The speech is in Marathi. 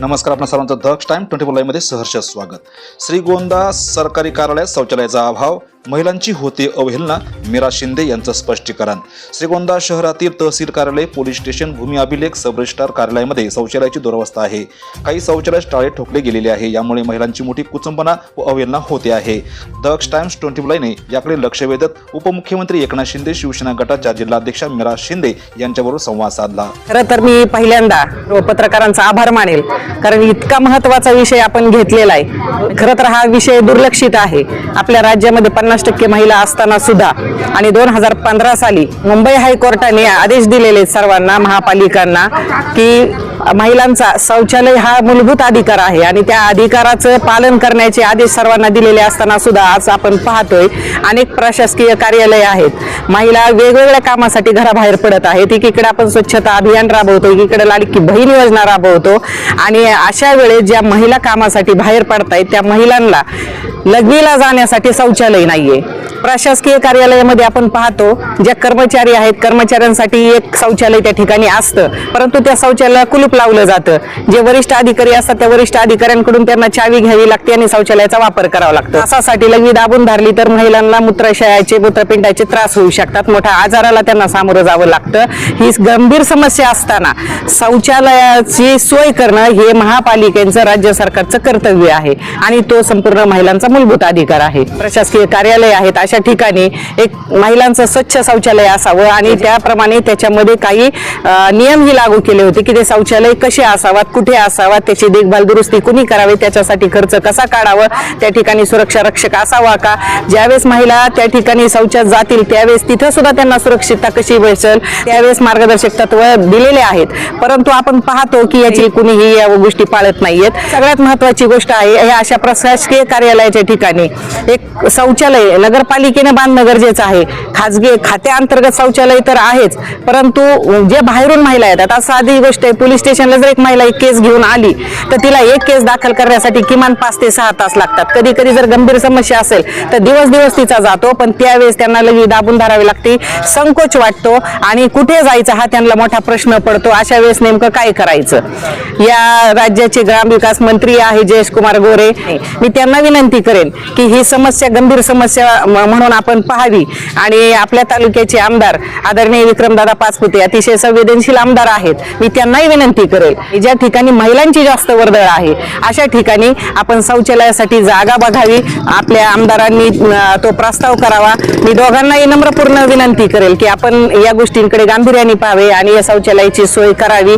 नमस्कार आपण सर्वांचं दक्ष टाइम ट्वेंटी फोर लाईव्हमध्ये सहर्ष स्वागत. श्रीगोंदा सरकारी कार्यालयात शौचालयाचा अभाव महिलांची होते अवहेलना मीरा शिंदे यांचं स्पष्टीकरण. श्रीगोंदा शहरातील तहसील कार्यालय पोलीस स्टेशन भूमी अभिलेख सब रजिस्ट्रार कार्यालयामध्ये शौचालयाची दुरवस्था आहे. काही शौचालय टाळे ठोकले गेलेले आहे यामुळे महिलांची मोठी कुचंबना व अवहेलना होते आहे. दक्ष टाइम्स ट्वेंटी फोरने याकडे लक्ष वेधत उपमुख्यमंत्री एकनाथ शिंदे शिवसेना गटाच्या जिल्हाध्यक्षा मीरा शिंदे यांच्याबरोबर संवाद साधला. खरं तर मी पहिल्यांदा पत्रकारांचा आभार मानेल कारण इतका महत्त्वाचा विषय आपण घेतलेला आहे. खरं तर हा विषय दुर्लक्षित आहे. आपल्या राज्यामध्ये पन्नास टक्के महिला असताना सुद्धा आणि दोन हजार पंधरा साली मुंबई हायकोर्टाने आदेश दिलेले सर्वांना महापालिकांना की महिलांचा शौचालय हा मूलभूत अधिकार आहे आणि त्या अधिकाराचं पालन करण्याचे आदेश सर्वांना दिलेले असताना सुद्धा आज आपण पाहतोय अनेक प्रशासकीय कार्यालय आहेत. महिला वेगवेगळ्या कामासाठी घराबाहेर पडत आहेत. एकीकडे आपण स्वच्छता अभियान राबवतो एकीकडे लाडकी बहीण योजना राबवतो आणि अशा वेळेस ज्या महिला कामासाठी बाहेर पडतायत त्या महिलांना लग्नीला जाण्यासाठी शौचालय नाहीये. प्रशासकीय कार्यालयामध्ये आपण पाहतो ज्या कर्मचारी आहेत कर्मचाऱ्यांसाठी एक शौचालय त्या ठिकाणी असतं परंतु त्या शौचालयाला कुलूप लावलं जातं. जे वरिष्ठ अधिकारी असतात त्या वरिष्ठ अधिकाऱ्यांकडून त्यांना चावी घ्यावी लागते आणि शौचालयाचा वापर करावा लागतो. असासाठी लग्नी दाबून धरली तर महिलांना मूत्राशयाचे मूत्रपिंडाचे त्रास होऊ शकतात. मोठ्या आजाराला त्यांना सामोरं जावं लागतं. ही गंभीर समस्या असताना शौचालयाची सोय करणं हे महापालिकेचं राज्य सरकारचं कर्तव्य आहे. आणि तो संपूर्ण महिलांचा मूलभूत अधिकार आहे. प्रशासकीय कार्यालय आहेत. अशा ठिकाणी एक महिलांचं स्वच्छ शौचालय असावं आणि त्याप्रमाणे त्याच्यामध्ये काही नियमही लागू केले होते की ते शौचालय कसे असावात कुठे असावात त्याची देखभाल दुरुस्ती कुणी करावी त्याच्यासाठी खर्च कसा काढावा त्या ठिकाणी सुरक्षा रक्षक असावा का? ज्यावेळेस महिला त्या ठिकाणी शौचात जातील त्यावेळेस तिथं सुद्धा त्यांना सुरक्षितता कशी बसेल त्यावेळेस मार्गदर्शक तत्व दिलेले आहेत. परंतु आपण पाहतो की याची कुणीही या गोष्टी पाळत नाहीयेत. सगळ्यात महत्वाची गोष्ट आहे हे अशा प्रशासकीय कार्यालयाच्या ठिकाणी. एक शौचालय नगरपालिकेने बांधणं गरजेचं आहे. खाजगी खात्याअंतर्गत शौचालय तर आहेच. परंतु जे बाहेरून महिला येतात आता साधी गोष्ट आहे पोलीस स्टेशनला जर एक महिला एक केस घेऊन आली तर तिला एक केस दाखल करण्यासाठी किमान पाच ते सहा तास लागतात. कधी कधी जर गंभीर समस्या असेल तर दिवस दिवस तिचा जातो पण त्यावेळेस त्यांना लगी दाबून धरावी लागते संकोच वाटतो आणि कुठे जायचं हा त्यांना मोठा प्रश्न पडतो अशा वेळेस नेमकं काय करायचं? या राज्याचे ग्रामविकास मंत्री आहे जयेश कुमार गोरे. मी त्यांना विनंती करेन की ही समस्या गंभीर समस्या म्हणून आपण पाहावी. आणि आपल्या तालुक्याचे आमदार आदरणीय विक्रमदादा पाचपुते अतिशय संवेदनशील आमदार आहेत. मी त्यांनाही विनंती करेल. ज्या ठिकाणी महिलांची जास्त वर्दळ आहे अशा ठिकाणी आपण शौचालयासाठी जागा बघावी. आपल्या आमदारांनी तो प्रस्ताव करावा. मी दोघांनाही नम्रपूर्ण विनंती करेल की आपण या गोष्टींकडे गांभीर्याने पाहावे आणि या शौचालयाची सोय करावी.